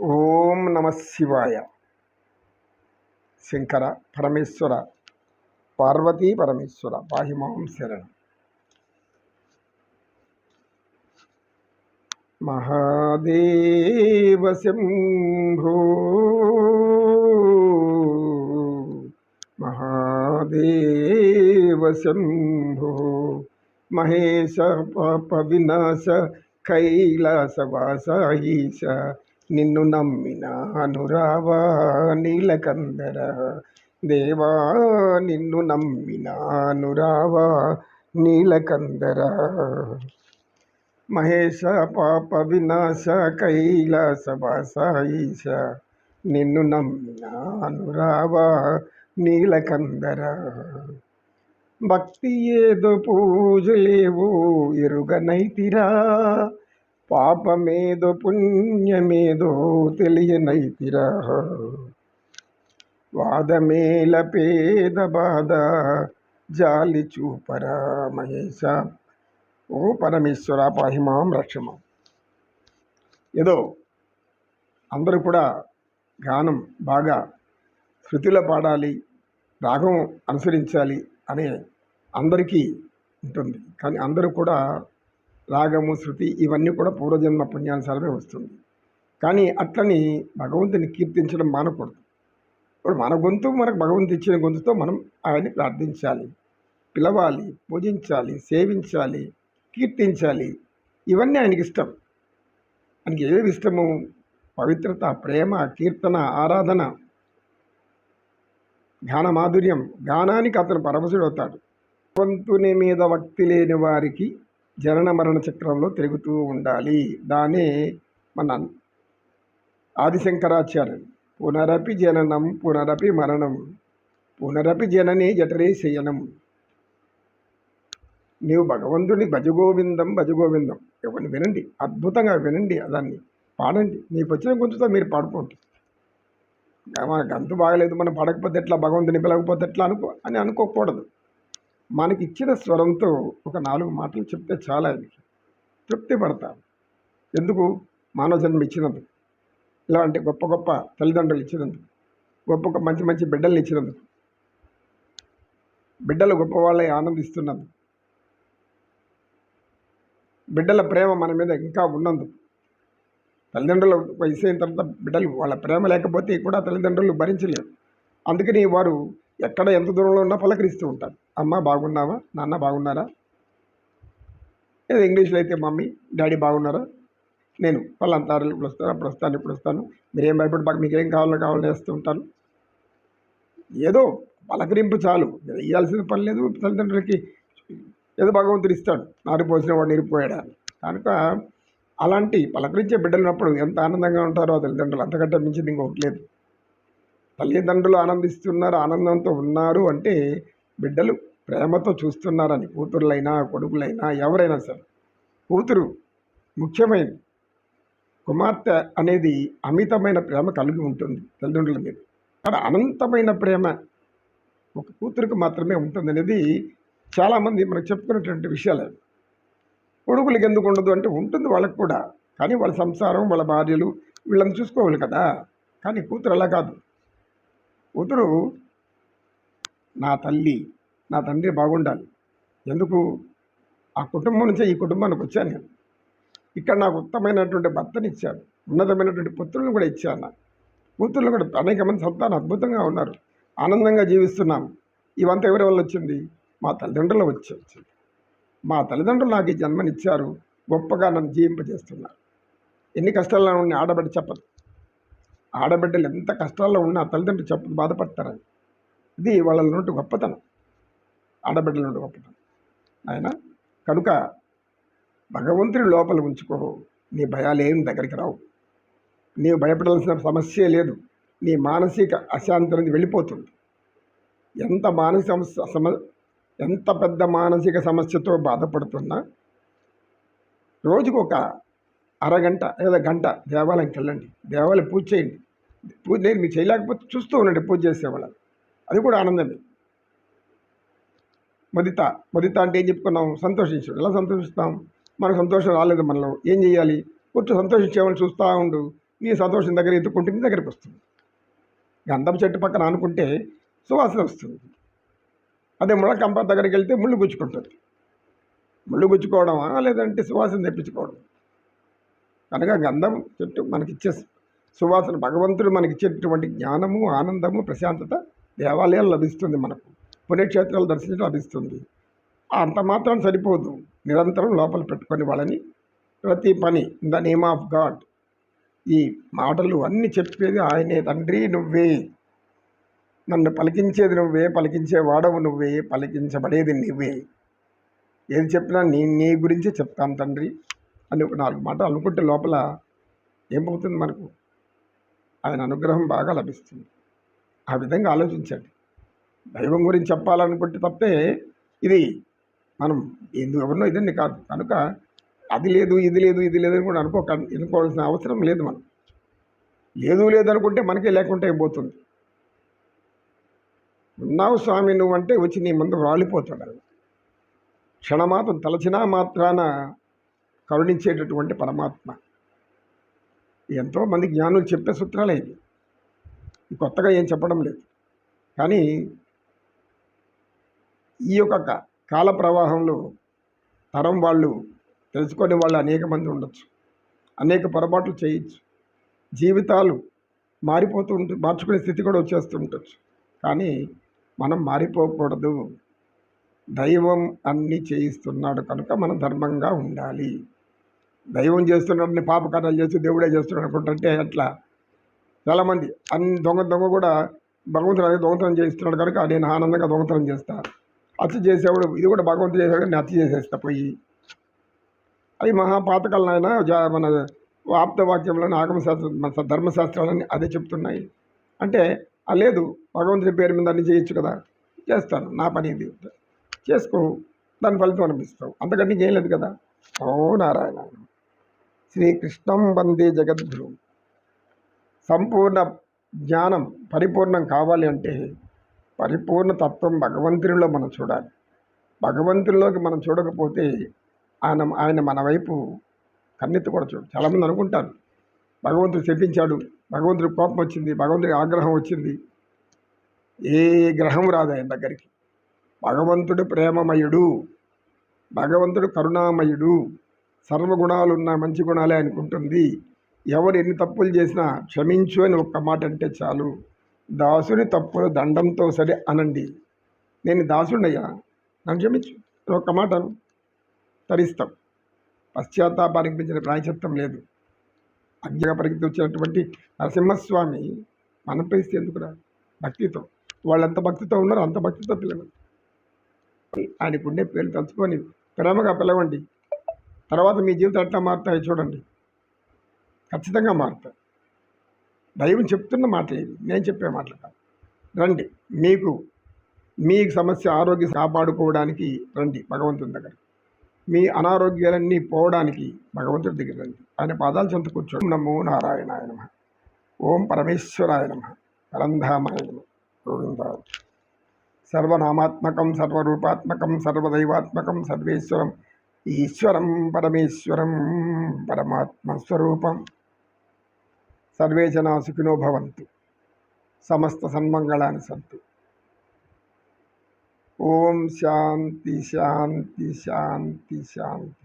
ఓం నమ శివాయ శంకర పరమేశ్వర పార్వతీ పరమేశ్వర పాహిమాం శరణం మహాదేవ శంభో మహాదేవ శంభో మహేశ పాప వినాశ కైలాసవాస ఈశ నిన్ను నమ్మిన అనురావా నీలకందర. దేవా నిన్ను నమ్మిన అనురావా నీలకందర. మహేశ పాప వినాశ కైలాస వాస ఈశ నిన్ను నమ్మిన అనురావా నీలకందర. భక్తి ఏదో పూజలేవో ఎరుగనైతిరా పాపమేదో పుణ్యమేదో తెలియనైతిరా. వాదమేల పేద బాధ జాలి చూపరా మహేశ. ఓ పరమేశ్వర పాహిమాం రక్షమాం. ఏదో అందరూ కూడా గానం బాగా శృతిలో పాడాలి రాగం అనుసరించాలి అనే అందరికీ ఉంటుంది. కానీ అందరూ కూడా రాగము శృతి ఇవన్నీ కూడా పూర్వజన్మ పుణ్యానుసారమే వస్తుంది. కానీ అట్లని భగవంతుని కీర్తించడం మానకూడదు. ఇప్పుడు మన గొంతు మనకు భగవంతు ఇచ్చిన గొంతుతో మనం ఆయన్ని ప్రార్థించాలి పిలవాలి పూజించాలి సేవించాలి కీర్తించాలి. ఇవన్నీ ఆయనకి ఇష్టం. ఆయనకి ఏవి ఇష్టము? పవిత్రత ప్రేమ కీర్తన ఆరాధన. గాన మాధుర్యం. గానానికి అతను పరమశుడు అవుతాడు. భగవంతుని మీద భక్తి లేని వారికి జనన మరణ చక్రంలో తిరుగుతూ ఉండాలి. దాన్ని మన ఆదిశంకరాచార్యులు. పునరపి జననం పునరపి మరణం పునరపి జనని జఠరే శయనం. నీవు భగవంతుని భజగోవిందం భజగోవిందం. ఎవరిని వినండి అద్భుతంగా వినండి దాన్ని పాడండి. నీకు వచ్చిన గుంతుతో మీరు పాడుకోండి. మనకు గంతు బాగలేదు మనం పడకపోతే ఎట్లా? భగవంతుని పిలకపోతే ఎట్లా అనుకో అని అనుకోకూడదు. మనకి ఇచ్చిన స్వరంతో ఒక నాలుగు మాటలు చెప్తే చాలా ఆయనకి తృప్తి పడతాం. ఎందుకు? మానవ జన్మ ఇచ్చినందుకు. ఇలాంటి గొప్ప గొప్ప తల్లిదండ్రులు ఇచ్చినందుకు. గొప్ప గొప్ప మంచి మంచి బిడ్డలు ఇచ్చినందుకు. బిడ్డలు గొప్ప వాళ్ళే ఆనందిస్తున్నందుకు. బిడ్డల ప్రేమ మన మీద ఇంకా ఉన్నందుకు. తల్లిదండ్రులు వయసు అయిన తర్వాత బిడ్డలు వాళ్ళ ప్రేమ లేకపోతే కూడా తల్లిదండ్రులు భరించలేరు. అందుకని వారు ఎక్కడ ఎంత దూరంలో ఉన్నా పలకరిస్తూ ఉంటాను అమ్మ బాగున్నావా? నాన్న బాగున్నారా? ఏదో ఇంగ్లీష్లో అయితే మమ్మీ డాడీ బాగున్నారా? నేను వాళ్ళంతా ఇప్పుడు వస్తాను అప్పుడు వస్తాను ఇప్పుడు వస్తాను. మీరేం భయపడి బాగా మీకు ఏం కావాలో కావాలని వేస్తూ ఉంటాను ఏదో పలకరింపు చాలు. ఇవ్వాల్సిన పని లేదు తల్లిదండ్రులకి ఏదో భగవంతుడు ఇస్తాడు. నారు పోసిన వాడు నిరిపోయాడు? అని కనుక అలాంటి పలకరించే బిడ్డలు ఉన్నప్పుడు ఎంత ఆనందంగా ఉంటారో తల్లిదండ్రులు అంతకంటే మించింది ఇంకొకటి లేదు. తల్లిదండ్రులు ఆనందిస్తున్నారు ఆనందంతో ఉన్నారు అంటే బిడ్డలు ప్రేమతో చూస్తున్నారని కూతురులైనా కొడుకులైనా ఎవరైనా సరే. కూతురు ముఖ్యమైనది. కుమార్తె అనేది అమితమైన ప్రేమ కలిగి ఉంటుంది తల్లిదండ్రుల మీద. కానీ అనంతమైన ప్రేమ ఒక కూతురికి మాత్రమే ఉంటుంది అనేది చాలామంది మనకు చెప్పుకున్నటువంటి విషయాలు కొడుకులకి ఎందుకు ఉండదు అంటే ఉంటుంది వాళ్ళకు కూడా. కానీ వాళ్ళ సంసారం వాళ్ళ భార్యలు వీళ్ళని చూసుకోవాలి కదా. కానీ కూతురు అలా కాదు. కూతురు నా తల్లి నా తండ్రి బాగుండాలి. ఎందుకు? ఆ కుటుంబం నుంచే ఈ కుటుంబానికి వచ్చాను నేను? ఇక్కడ నాకు ఉత్తమైనటువంటి భర్తని ఇచ్చాను ఉన్నతమైనటువంటి పుత్రులను కూడా ఇచ్చాను నాకు కూతుర్లు కూడా అనేక మంది సంతానం అద్భుతంగా ఉన్నారు. ఆనందంగా జీవిస్తున్నాం. ఇవంతా ఎవరి వల్ల వచ్చింది? మా తల్లిదండ్రుల వచ్చి వచ్చింది. మా తల్లిదండ్రులు నాకు ఈ జన్మనిచ్చారు. గొప్పగా నన్ను జీవింపజేస్తున్నారు. ఎన్ని కష్టాలు ఉన్న ఆడబడి చెప్పదు ఆడబిడ్డలు ఎంత కష్టాల్లో ఉన్నా తల్లిదండ్రులు చెప్ప బాధపడతారని ఇది వాళ్ళ నుండి గొప్పతనం. ఆడబిడ్డల నుండి గొప్పతనం. ఆయన కనుక భగవంతుని లోపల ఉంచుకో నీ భయాలేం దగ్గరికి రావు. నీవు భయపడాల్సిన సమస్య లేదు. నీ మానసిక అశాంతి అనేది వెళ్ళిపోతుంది. ఎంత మానసిక సమస్య సమ ఎంత పెద్ద మానసిక సమస్యతో బాధపడుతున్నా రోజుకొక అరగంట లేదా గంట దేవాలయంకి వెళ్ళండి. దేవాలయం పూజ చేయండి. పూజ నేను మీరు చేయలేకపోతే చూస్తూ ఉండండి పూజ చేసేవాళ్ళని అది కూడా ఆనందమే. మదిత మదిత అంటే ఏం చెప్పుకున్నాం? సంతోషించడం. ఎలా సంతోషిస్తాం? మనకు సంతోషం రాలేదు మనలో. ఏం చేయాలి? కూర్చో సంతోషించేవాళ్ళని చూస్తూ ఉండు. నీ సంతోషం దగ్గర ఎత్తుకుంటే నీ దగ్గరికి వస్తుంది. గంధం చెట్టు పక్కన ఆనుకుంటే సువాసన వస్తుంది. అదే ముళ్ళకంప దగ్గరికి వెళ్తే ముళ్ళు గుచ్చుకుంటుంది. ముళ్ళు గుచ్చుకోవడమా? లేదంటే సువాసన తెప్పించుకోవడం కనుక గంధం చెట్టు మనకిచ్చే సువాసన భగవంతుడు మనకిచ్చేటటువంటి జ్ఞానము ఆనందము ప్రశాంతత దేవాలయాలు లభిస్తుంది మనకు. పుణ్యక్షేత్రాలు దర్శించడం లభిస్తుంది. అంత మాత్రం సరిపోదు. నిరంతరం లోపల పెట్టుకొని వాళ్ళని ప్రతి పని in the name of God. ఈ మాటలు అన్నీ చెప్పేది ఆయనే. తండ్రి నువ్వే. నన్ను పలికించేది నువ్వే. పలికించే వాడవు నువ్వే. పలికించబడేది నువ్వే ఏది చెప్పినా నీ నీ గురించి చెప్తాను తండ్రి. అని ఒక నాలుగు మాటలు అనుకుంటే లోపల ఏమవుతుంది మనకు? ఆయన అనుగ్రహం బాగా లభిస్తుంది. ఆ విధంగా ఆలోచించండి. దైవం గురించి చెప్పాలనుకుంటే తప్పే ఇది మనం ఎందు ఎవరినో ఇదండి కాదు. కనుక అది లేదు ఇది లేదు ఇది లేదు అని కూడా అనుకోక అనుకోవాల్సిన అవసరం లేదు మనం లేదు లేదు అనుకుంటే మనకే లేకుంటే పోతుంది ఉన్నావు స్వామి నువ్వు అంటే వచ్చి నీ ముందు రాలిపోతాడు. క్షణమాత్రం తలచినా మాత్రాన కరుణించేటటువంటి పరమాత్మ. ఎంతోమంది జ్ఞానులు చెప్పే సూత్రాలే ఇవి. కొత్తగా ఏం చెప్పడం లేదు. కానీ ఈ యొక్క కాల ప్రవాహంలో తరం వాళ్ళు తెలుసుకునే వాళ్ళు అనేక మంది ఉండొచ్చు. అనేక పొరపాట్లు చేయొచ్చు. జీవితాలు మారిపోతూ ఉంటు మార్చుకునే స్థితి కూడా వచ్చేస్తూ ఉండొచ్చు. కానీ మనం మారిపోకూడదు. దైవం అన్నీ చేయిస్తున్నాడు కనుక మనం ధర్మంగా ఉండాలి. దైవం చేస్తున్నాడని పాపకార్యాలు చేస్తూ దేవుడే చేస్తున్నాడు అనుకుంటుంటే అట్లా చాలామంది అన్ని దొంగ దొంగ కూడా భగవంతుడు అదే దొంగతనం చేస్తున్నాడు కనుక నేను ఆనందంగా దొంగతనం చేస్తా. హత్య చేసేవాడు ఇది కూడా భగవంతుడు చేసాడు నేను హత్య చేసేస్తా పోయి. అది మహాపాతకాలను ఆయన మన ఆప్తవాక్యంలోని ఆగమశాస్త్రం మన ధర్మశాస్త్రాలని అదే చెప్తున్నాయి. అంటే ఆ లేదు భగవంతుడి పేరు మీద అన్ని చేయొచ్చు కదా చేస్తాను నా పని ఇది. చేసుకో దాని ఫలితం అనిపిస్తావు. అంతకంటే ఇంకేం లేదు కదా. ఓ నారాయణ. శ్రీకృష్ణం వందే జగద్గురు. సంపూర్ణ జ్ఞానం పరిపూర్ణం కావాలి అంటే పరిపూర్ణ తత్వం భగవంతునిలో మనం చూడాలి. భగవంతునిలోకి మనం చూడకపోతే ఆయన ఆయన మన వైపు కన్నెత్తి కూడా చూడు. చాలామంది అనుకుంటారు భగవంతుడు చెప్పించాడు భగవంతుడికి కోపం వచ్చింది భగవంతుడికి ఆగ్రహం వచ్చింది. ఏ గ్రహం రాదు ఆయన దగ్గరికి. భగవంతుడు ప్రేమమయుడు భగవంతుడు కరుణామయుడు. సర్వగుణాలు ఉన్న మంచి గుణాలే అనుకుంటుంది. ఎవరు ఎన్ని తప్పులు చేసినా క్షమించు అని ఒక్క మాట అంటే చాలు. దాసుని తప్పులు దండంతో సరే అనండి. నేను దాసుడయ్యా నన్ను క్షమించు. ఒక్క మాట తరిస్తాం. పశ్చాత్తాపానికి మించిన ప్రాయచిత్తం లేదు. అజ్ఞగా పరిగెత్తి వచ్చినటువంటి నరసింహస్వామి మన పరిస్థితి ఎందుకురా? భక్తితో. వాళ్ళు ఎంత భక్తితో ఉన్నారో అంత భక్తితో పిలవండి ఆయనకుండే పేరు తలుచుకొని ప్రేమగా పిలవండి. తర్వాత మీ జీవితం ఎట్లా మారుతాయి చూడండి. ఖచ్చితంగా మారుతాయి. దైవం చెప్తున్న మాట ఇది. నేను చెప్పే మాటలు కాదు. రండి. మీకు మీ సమస్య ఆరోగ్యం కాపాడుకోవడానికి రండి. భగవంతుని దగ్గర. మీ అనారోగ్యాలన్నీ పోవడానికి భగవంతుడి దగ్గర రండి. ఆయన పాదాలు చెంత కూర్చోండి. నమో నారాయణాయ నమ. ఓం పరమేశ్వరాయ నమ. పరంధామాయ నమ. గోవింద. సర్వనామాత్మకం సర్వరూపాత్మకం సర్వదైవాత్మకం సర్వేశ్వరం. ఈశ్వరం పరమేశ్వరం పరమాత్మస్వరూపం సర్వే జనా సుఖినో భవంతు. సమస్త సన్మంగళాన్ని సంతు. ఓం శాంతి శాంతి శాంతి శాంతి.